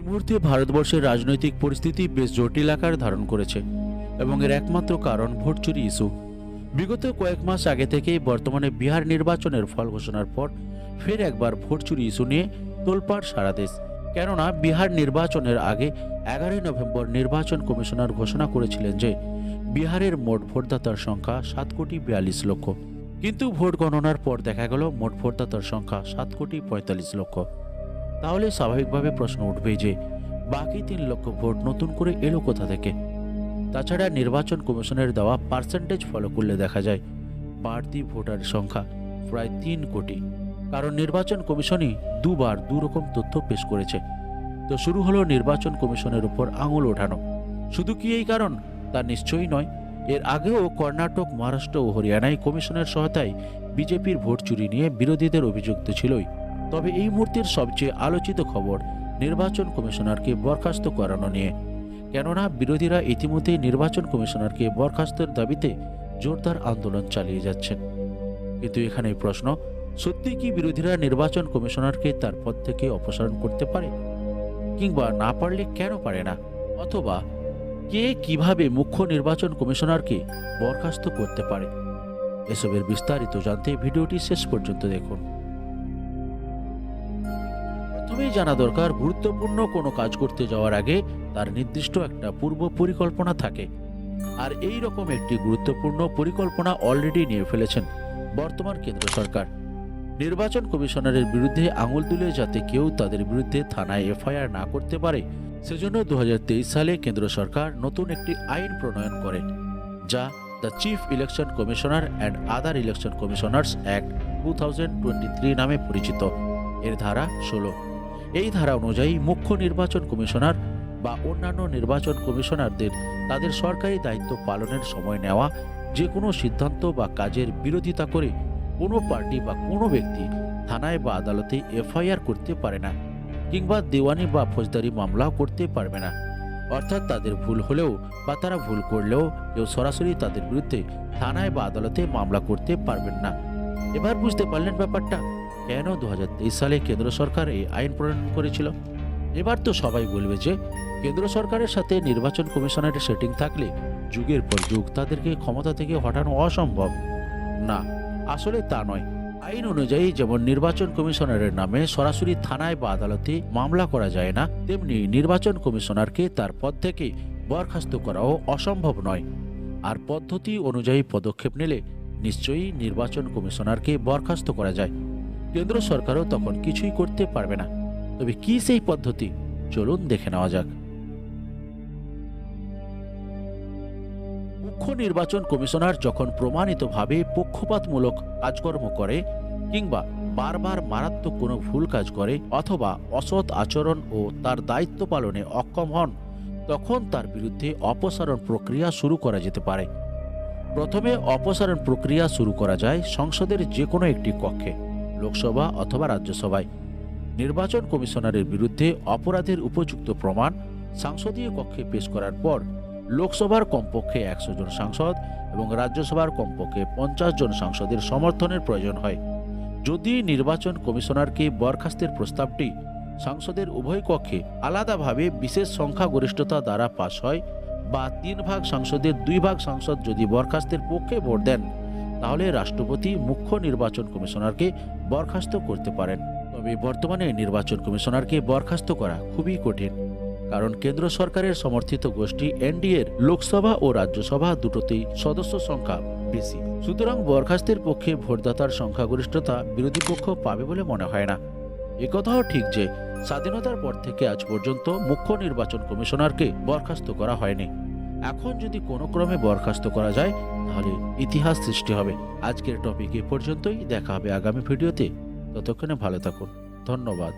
এই মুহূর্তে ভারতবর্ষের রাজনৈতিক পরিস্থিতি বেশ জটিল আকার ধারণ করেছে এবং এর একমাত্র কারণ ভোট চুরি ইস্যু। বিগত কয়েক মাস আগে থেকেই বর্তমানে বিহার নির্বাচনের ফল ঘোষণার পর ফের একবার ভোট চুরি ইস্যু নিয়ে তোলপাড় সারা দেশ। কেননা, বিহার নির্বাচনের আগে এগারোই নভেম্বর নির্বাচন কমিশনার ঘোষণা করেছিলেন যে, বিহারের মোট ভোটদাতার সংখ্যা সাত কোটি বিয়াল্লিশ লক্ষ। কিন্তু ভোট গণনার পর দেখা গেল, মোট ভোটদাতার সংখ্যা সাত কোটি পঁয়তাল্লিশ লক্ষ। তাহলে স্বাভাবিকভাবে প্রশ্ন উঠবে যে, বাকি তিন লক্ষ ভোট নতুন করে এলো কোথা থেকে? তাছাড়া নির্বাচন কমিশনের দেওয়া পার্সেন্টেজ ফলো করলে দেখা যায়, বাড়তি ভোটার সংখ্যা প্রায় তিন কোটি। কারণ নির্বাচন কমিশনই দুবার দুরকম তথ্য পেশ করেছে। তো শুরু হলো নির্বাচন কমিশনের উপর আঙুল ওঠানো। শুধু কি এই কারণ? তা নিশ্চয়ই নয়। এর আগেও কর্ণাটক, মহারাষ্ট্র ও হরিয়ানায় কমিশনের সহায়তায় বিজেপির ভোট চুরি নিয়ে বিরোধীদের অভিযুক্ত ছিলই। তবে এই মুহূর্তের সবচেয়ে আলোচিত খবর নির্বাচন কমিশনারকে বরখাস্ত করানো নিয়ে। কেননা বিরোধীরা ইতিমধ্যেই নির্বাচন কমিশনারকে বরখাস্তের দাবিতে জোরদার আন্দোলন চালিয়ে যাচ্ছেন। কিন্তু এখানে প্রশ্ন সত্যি কি বিরোধীরা নির্বাচন কমিশনারকে তার পদ থেকে অপসারণ করতে পারে? কিংবা না পারলে কেন পারে না? অথবা কে কীভাবে মুখ্য নির্বাচন কমিশনারকে বরখাস্ত করতে পারে? এসবের বিস্তারিত জানতে ভিডিওটি শেষ পর্যন্ত দেখুন। প্রথমেই জানা দরকার গুরুত্বপূর্ণ কোনো কাজ করতে যাওয়ার আগে তার নির্দিষ্ট একটা পূর্ব পরিকল্পনা থাকে। আর এই রকম একটি গুরুত্বপূর্ণ পরিকল্পনা অলরেডি নিয়ে ফেলেছেন বর্তমান কেন্দ্র সরকার। নির্বাচন কমিশনারের বিরুদ্ধে আঙুল তুলে যাতে কেউ তাদের বিরুদ্ধে থানায় এফআইআর না করতে পারে, সেজন্য দু হাজার তেইশ সালে কেন্দ্র সরকার নতুন একটি আইন প্রণয়ন করে, যা the chief election commissioner and other election commissioners act two নামে পরিচিত। এর ধারা ষোলো। এই ধারা অনুযায়ী মুখ্য নির্বাচন কমিশনার বা অন্যান্য নির্বাচন কমিশনারদের তাদের সরকারি দায়িত্ব পালনের সময় নেওয়া যে কোনো সিদ্ধান্ত বা কাজের বিরোধিতা করে কোনো পার্টি বা কোনো ব্যক্তি থানায় বা আদালতে এফআইআর করতে পারে না কিংবা দেওয়ানি বা ফৌজদারি মামলাও করতে পারবে না। অর্থাৎ তাদের ভুল হলেও বা তারা ভুল করলেও কেউ সরাসরি তাদের বিরুদ্ধে থানায় বা আদালতে মামলা করতে পারবেন না। এবার বুঝতে পারলেন ব্যাপারটা? কেন দু হাজার তেইশ সালে কেন্দ্র সরকার এই আইন প্রণয়ন করেছিল? এবার তো সবাই বলবে যে, কেন্দ্র সরকারের সাথে নির্বাচন কমিশনের সেটিং থাকলে যুগের পর যুগ তাদেরকে ক্ষমতা থেকে হটানো অসম্ভব। না, আসলে তা নয়। আইন অনুযায়ী যেমন নির্বাচন কমিশনারের নামে সরাসরি থানায় বা আদালতে মামলা করা যায় না, তেমনি নির্বাচন কমিশনারকে তার পদ থেকে বরখাস্ত করাও অসম্ভব নয়। আর পদ্ধতি অনুযায়ী পদক্ষেপ নিলে নিশ্চয়ই নির্বাচন কমিশনারকে বরখাস্ত করা যায়। কেন্দ্র সরকারও তখন কিছুই করতে পারবে না। তবে কি সেই পদ্ধতি? চলুন দেখে নেওয়া যাক। মুখ্য নির্বাচন কমিশনার যখন প্রমাণিতভাবে পক্ষপাতমূলক কাজকর্ম করে কিংবা বারবার মারাত্মক কোনো ভুল কাজ করে অথবা অসৎ আচরণ ও তার দায়িত্ব পালনে অক্ষম হন, তখন তার বিরুদ্ধে অপসারণ প্রক্রিয়া শুরু করা যেতে পারে। প্রথমে অপসারণ প্রক্রিয়া শুরু করা যায় সংসদের যে কোনো একটি কক্ষে। লোকসভা অথবা রাজ্যসভায়। নির্বাচন কমিশনারের বিরুদ্ধে অপরাধের উপযুক্ত প্রমাণ সংসদীয় কক্ষে পেশ করার পর লোকসভার কমপক্ষে একশো জন সাংসদ এবং রাজ্যসভার কমপক্ষে পঞ্চাশ জন সাংসদের সমর্থনের প্রয়োজন হয়। যদি নির্বাচন কমিশনারকে বরখাস্তের প্রস্তাবটি সংসদের উভয় কক্ষে আলাদাভাবে বিশেষ সংখ্যাগরিষ্ঠতা দ্বারা পাশ হয় বা তিন ভাগ সংসদের দুই ভাগ সাংসদ যদি বরখাস্তের পক্ষে ভোট দেন তাহলে রাষ্ট্রপতি মুখ্য নির্বাচন কমিশনারকে বরখাস্ত করতে পারেন। তবে বর্তমানে নির্বাচন কমিশনারকে বরখাস্ত করা খুবই কঠিন, কারণ কেন্দ্র সরকারের সমর্থিত গোষ্ঠী এনডিএর লোকসভা ও রাজ্যসভা দুটোতেই সদস্য সংখ্যা বেশি। সুতরাং বরখাস্তের পক্ষে ভোটদাতার সংখ্যাগরিষ্ঠতা বিরোধী পক্ষ পাবে বলে মনে হয় না। একথাও ঠিক যে স্বাধীনতার পর থেকে আজ পর্যন্ত মুখ্য নির্বাচন কমিশনারকে বরখাস্ত করা হয়নি। এখন যদি কোনো ক্রমে বরখাস্ত করা যায়, তাহলে ইতিহাস সৃষ্টি হবে। আজকের টপিক এ পর্যন্তই। দেখা হবে আগামী ভিডিওতে ততক্ষণে ভালো থাকুন। ধন্যবাদ।